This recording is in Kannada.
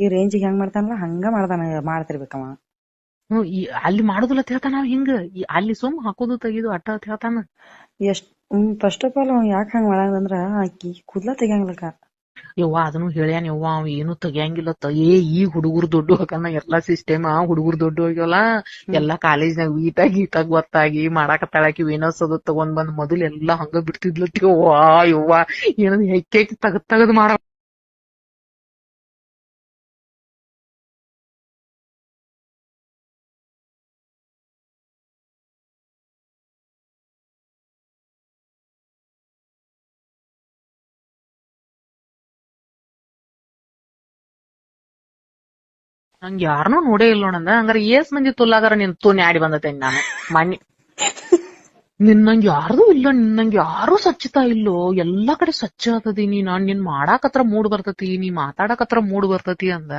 ಈ ರೇಂಜಿಗೆ ಹೆಂಗ್ ಮಾಡ್ತಾನಲ್ಲ ಹಂಗ ಮಾಡ್ತಾನ ಮಾಡ್ತಿರ್ಬೇಕವ. ಹ್ಮ್ ಈ ಅಲ್ಲಿ ಮಾಡುದಿಲ್ಲ ಹೇಳ್ತಾನ ಅವ ಹಿಂಗ. ಈ ಅಲ್ಲಿ ಸುಮ್ ಹಾಕೋದು ತೆಗಿದು ಅಟ್ಟ ಅಂತ ಹೇಳ್ತಾನ. ಎಷ್ಟ್ ಫಸ್ಟ್ ಆಫ್ ಆಲ್ ಅವ್ ಯಾಕ್ ಹಂಗ್ ಮಾಡಂದ್ರ ಆಕಿ ಕೂದ್ಲ ತೆಗಿಯಂಗಿಲ್ಲಕ ಯವ್ವ ಅದನ್ನು ಹೇಳ್ಯಾನ ಯವ್ವ ಅವ್ ಏನು ತೆಗಿಯಂಗಿಲ್ಲ ತ. ಏ ಈ ಹುಡುಗರು ದೊಡ್ಡ ಹಾಕನ ಎಲ್ಲಾ ಸಿಸ್ಟಮ್ ಆ ಹುಡುಗರು ದೊಡ್ಡ ಹೋಗ್ಯವಲ್ಲ. ಎಲ್ಲಾ ಕಾಲೇಜ್ನಾಗ ಈಟಾಗಿ ಈಟಾಗ ಗೊತ್ತಾಗಿ ತಳಕಿ ಏನೋ ಅದು ತಗೊಂಡ್ ಬಂದ್ ಮೊದಲು ಎಲ್ಲಾ ಹಂಗ ಬಿಡ್ತಿದ್ಲತ್ತಿ ಯವ್ವ ಯವ್ವ. ಏನದ್ ಹೆಕ್ಕೆ ತಗದ್ ತಗದ್ ಮಾಡ ನಂಗ್ ಯಾರನ್ನೂ ನೋಡೇ ಇಲ್ಲ ನೋಡಂದ ಹಂಗಾರ ಏಸ್ ಮಂದಿ ತುಲ್ಲಾಗಾರ ನಿನ್ ತೂನ್ ಆಡಿ ಬಂದತೆ ನಾನು. ಮಣ್ಣಿ ನಿನ್ನಂಗ್ ಯಾರ್ದು ಇಲ್ಲ ನಿನ್ನಂಗ್ ಯಾರು ಸ್ವಚ್ಛತಾ ಇಲ್ಲೋ. ಎಲ್ಲಾ ಕಡೆ ಸ್ವಚ್ಛ ಆತದಿ ನೀ. ನಾನ್ ನಿನ್ ಮಾಡಾಕತ್ರ ಮೂಡ್ ಬರ್ತತಿ, ನೀ ಮಾತಾಡಕತ್ರ ಮೂಡ್ ಬರ್ತತಿ ಅಂದ.